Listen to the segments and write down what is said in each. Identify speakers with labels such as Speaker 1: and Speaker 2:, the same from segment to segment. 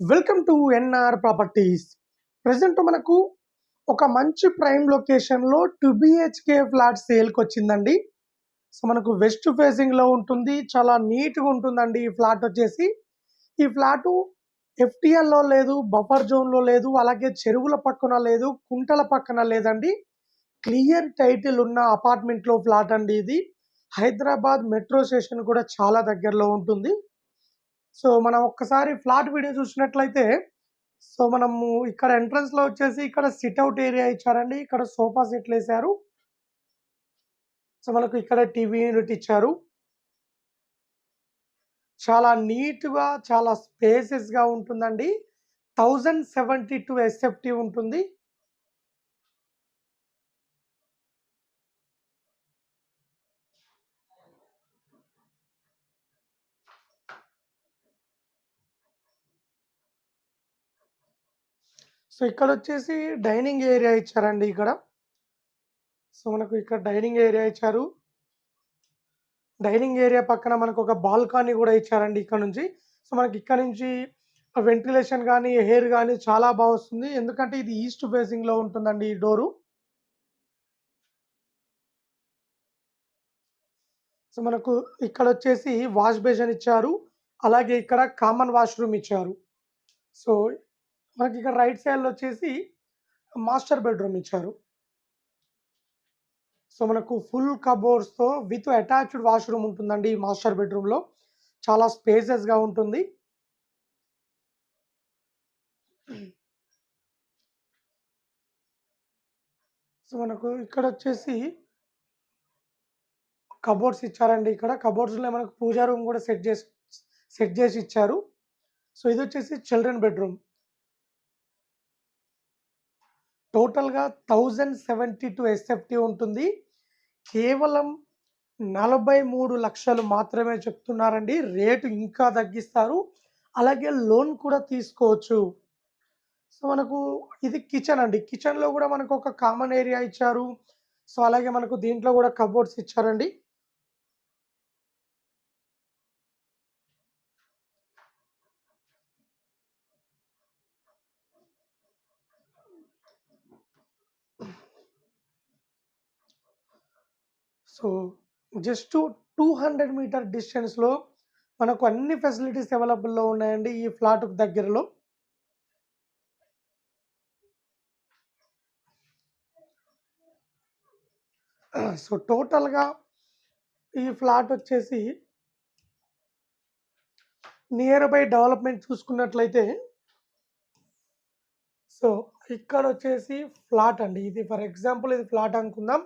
Speaker 1: Welcome to NR properties. Present మనకు ఒక మంచి ప్రైమ్ లొకేషన్లో టూ బిహెచ్కే ఫ్లాట్ సేల్కి వచ్చిందండి సో మనకు వెస్ట్ ఫేసింగ్లో ఉంటుంది చాలా నీట్గా ఉంటుందండి ఈ ఫ్లాట్ వచ్చేసి. ఈ ఫ్లాటు ఎఫ్టీఎల్లో లేదు బఫర్ జోన్లో లేదు అలాగే చెరువుల పక్కన లేదు కుంటల పక్కన లేదండి. క్లియర్ టైటిల్ ఉన్న అపార్ట్మెంట్లో ఫ్లాట్ అండి ఇది. హైదరాబాద్ మెట్రో స్టేషన్ కూడా చాలా దగ్గరలో ఉంటుంది. సో మనం ఒక్కసారి ఫ్లాట్ వీడియో చూసినట్లయితే సో మనము ఇక్కడ ఎంట్రన్స్లో వచ్చేసి ఇక్కడ సిట్అవుట్ ఏరియా ఇచ్చారండి. ఇక్కడ సోఫా సెట్లు వేశారు. సో మనకు ఇక్కడ టీవీ యూనిట్ ఇచ్చారు. చాలా నీట్గా చాలా స్పేసెస్గా ఉంటుందండి. థౌజండ్ సెవెంటీ టూ ఎస్ఎఫ్టీ ఉంటుంది. సో ఇక్కడ వచ్చేసి డైనింగ్ ఏరియా ఇచ్చారండి ఇక్కడ. సో మనకు ఇక్కడ డైనింగ్ ఏరియా ఇచ్చారు. డైనింగ్ ఏరియా పక్కన మనకు ఒక బాల్కనీ కూడా ఇచ్చారండి ఇక్కడ నుంచి. సో మనకి ఇక్కడ నుంచి వెంటిలేషన్ కానీ హెయిర్ కానీ చాలా బాగా వస్తుంది. ఎందుకంటే ఇది ఈస్ట్ ఫేసింగ్లో ఉంటుందండి ఈ డోరు. సో మనకు ఇక్కడ వచ్చేసి వాష్ బేసిన్ ఇచ్చారు. అలాగే ఇక్కడ కామన్ వాష్రూమ్ ఇచ్చారు. సో మనకి ఇక్కడ రైట్ సైడ్లో వచ్చేసి మాస్టర్ బెడ్రూమ్ ఇచ్చారు. సో మనకు ఫుల్ కబోర్డ్స్తో విత్ అటాచ్డ్ వాష్రూమ్ ఉంటుందండి ఈ మాస్టర్ బెడ్రూమ్లో. చాలా స్పేసెస్గా ఉంటుంది. సో మనకు ఇక్కడ వచ్చేసి కబోర్డ్స్ ఇచ్చారండి ఇక్కడ. కబోర్డ్స్లో మనకు పూజా రూమ్ కూడా సెట్ చేసి సెట్ చేసి ఇచ్చారు. సో ఇది వచ్చేసి చిల్డ్రన్ బెడ్రూమ్. టోటల్గా థౌజండ్ సెవెంటీ టూ ఎస్ఎఫ్టీ ఉంటుంది. కేవలం నలభై మూడు లక్షలు మాత్రమే చెప్తున్నారండి. రేటు ఇంకా తగ్గిస్తారు. అలాగే లోన్ కూడా తీసుకోవచ్చు. సో మనకు ఇది కిచెన్ అండి. కిచెన్లో కూడా మనకు ఒక కామన్ ఏరియా ఇచ్చారు. సో అలాగే మనకు దీంట్లో కూడా కబోర్డ్స్ ఇచ్చారండి. So just two hundred metre డిస్టెన్స్లో మనకు అన్ని ఫెసిలిటీస్ అవైలబుల్లో ఉన్నాయండి ఈ ఫ్లాట్కు దగ్గరలో. సో టోటల్గా ఈ ఫ్లాట్ వచ్చేసి నియర్ బై డెవలప్మెంట్ చూసుకున్నట్లయితే సో ఇక్కడ వచ్చేసి ఫ్లాట్ అండి. ఇది ఫర్ ఎగ్జాంపుల్ ఇది ఫ్లాట్ అనుకుందాం.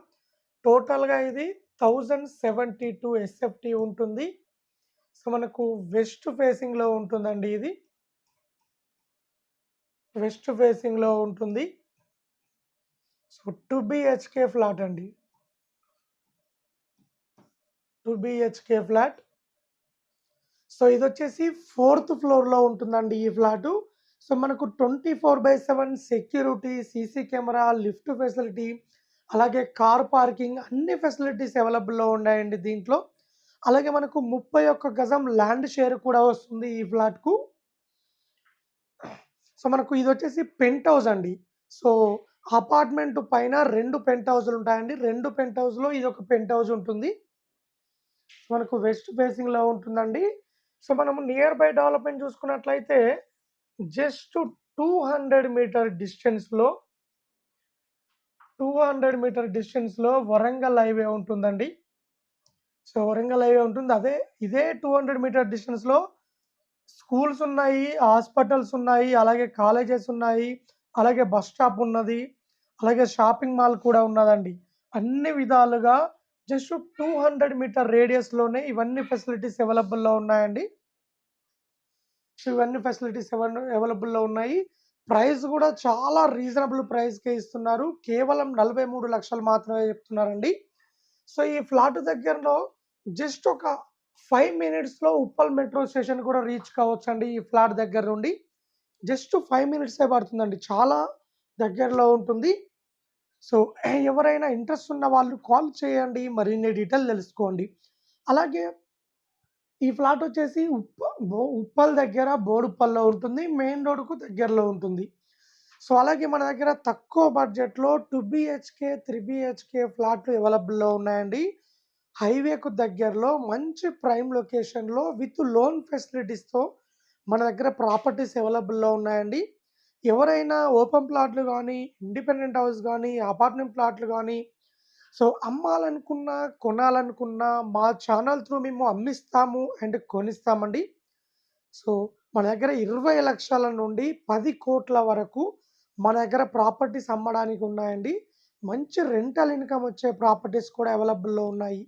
Speaker 1: టోటల్గా ఇది థౌజండ్ సెవెంటీ టూ ఎస్ఎఫ్టీ ఉంటుంది. సో మనకు వెస్ట్ ఫేసింగ్లో ఉంటుందండి ఇది. వెస్ట్ ఫేసింగ్లో ఉంటుంది. సో టూ బిహెచ్కే ఫ్లాట్ అండి. Two BHK flat. సో ఇది వచ్చేసి ఫోర్త్ ఫ్లోర్లో ఉంటుందండి ఈ ఫ్లాటు. సో మనకు twenty four by seven security CC camera lift facility అలాగే కార్ పార్కింగ్ అన్ని ఫెసిలిటీస్ అవైలబుల్లో ఉన్నాయండి దీంట్లో. అలాగే మనకు ముప్పై ఒక్క గజం ల్యాండ్ షేర్ కూడా వస్తుంది ఈ ఫ్లాట్కు. సో మనకు ఇది వచ్చేసి పెంట్ హౌస్ అండి. సో అపార్ట్మెంట్ పైన రెండు పెంట్ హౌస్లు ఉంటాయండి. రెండు పెంట్ హౌస్లో ఇది ఒక పెంట్ హౌస్ ఉంటుంది. మనకు వెస్ట్ ఫేసింగ్లో ఉంటుందండి. సో మనము నియర్ బై డెవలప్మెంట్ చూసుకున్నట్లయితే జస్ట్ టూ హండ్రెడ్ మీటర్ డిస్టెన్స్లో టూ హండ్రెడ్ మీటర్ డిస్టెన్స్లో వరంగల్ హైవే ఉంటుందండి. సో వరంగల్ హైవే ఉంటుంది. అదే ఇదే టూ హండ్రెడ్ మీటర్ డిస్టెన్స్లో స్కూల్స్ ఉన్నాయి హాస్పిటల్స్ ఉన్నాయి అలాగే కాలేజెస్ ఉన్నాయి అలాగే బస్ స్టాప్ ఉన్నది అలాగే షాపింగ్ మాల్ కూడా ఉన్నదండి. అన్ని విధాలుగా జస్ట్ టూ హండ్రెడ్ మీటర్ రేడియస్లోనే ఇవన్నీ ఫెసిలిటీస్ అవైలబుల్లో ఉన్నాయండి. సో ఇవన్నీ ఫెసిలిటీస్ అవైలబుల్లో ఉన్నాయి. ప్రైస్ కూడా చాలా రీజనబుల్ ప్రైస్కే ఇస్తున్నారు. కేవలం నలభై మూడు లక్షలు మాత్రమే చెప్తున్నారండి. సో ఈ ఫ్లాట్ దగ్గరలో జస్ట్ ఒక ఫైవ్ మినిట్స్లో ఉప్పల్ మెట్రో స్టేషన్ కూడా రీచ్ కావచ్చండి ఈ ఫ్లాట్ దగ్గర నుండి. జస్ట్ ఫైవ్ మినిట్సే పడుతుందండి. చాలా దగ్గరలో ఉంటుంది. సో ఎవరైనా ఇంట్రెస్ట్ ఉన్న వాళ్ళు కాల్ చేయండి. మరిన్ని డీటెయిల్ తెలుసుకోండి. అలాగే ఈ ఫ్లాట్ వచ్చేసి ఉప్ప బో ఉప్పల్ దగ్గర బోడుప్పల్లో ఉంటుంది. మెయిన్ రోడ్‌కు దగ్గరలో ఉంటుంది. సో, అలాగే మన దగ్గర తక్కువ బడ్జెట్‌లో టూ బీహెచ్‌కే, 3 బీహెచ్‌కే ఫ్లాట్లు అవైలబుల్‌లో ఉన్నాయండి. హైవేకు దగ్గరలో మంచి ప్రైమ్ లొకేషన్‌లో విత్ లోన్ ఫెసిలిటీస్‌తో మన దగ్గర ప్రాపర్టీస్ అవైలబుల్‌లో ఉన్నాయండి. ఎవరైనా ఓపెన్ ప్లాట్లు కానీ ఇండిపెండెంట్ హౌస్ కానీ అపార్ట్మెంట్ ప్లాట్లు కానీ సో, అమ్మాలనుకున్నా, కొనాలనుకున్నా మా ఛానల్ త్రూ మేము అమ్మిస్తాము అండ్ కొనిస్తామండి. సో, మన దగ్గర ఇరవై లక్షల నుండి పది కోట్ల వరకు మన దగ్గర ప్రాపర్టీస్ అమ్మడానికి ఉన్నాయండి. మంచి రెంటల్ ఇన్‌కమ్ వచ్చే ప్రాపర్టీస్ కూడా అవైలబుల్‌లో ఉన్నాయి.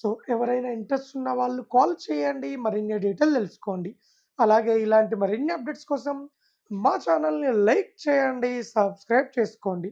Speaker 1: సో, ఎవరైనా ఇంట్రెస్ట్ ఉన్న వాళ్ళు కాల్ చేయండి. మరిన్ని డీటెయిల్ తెలుసుకోండి. అలాగే ఇలాంటి మరిన్ని అప్డేట్స్ కోసం మా ఛానల్‌ని లైక్ చేయండి. సబ్స్క్రైబ్ చేసుకోండి.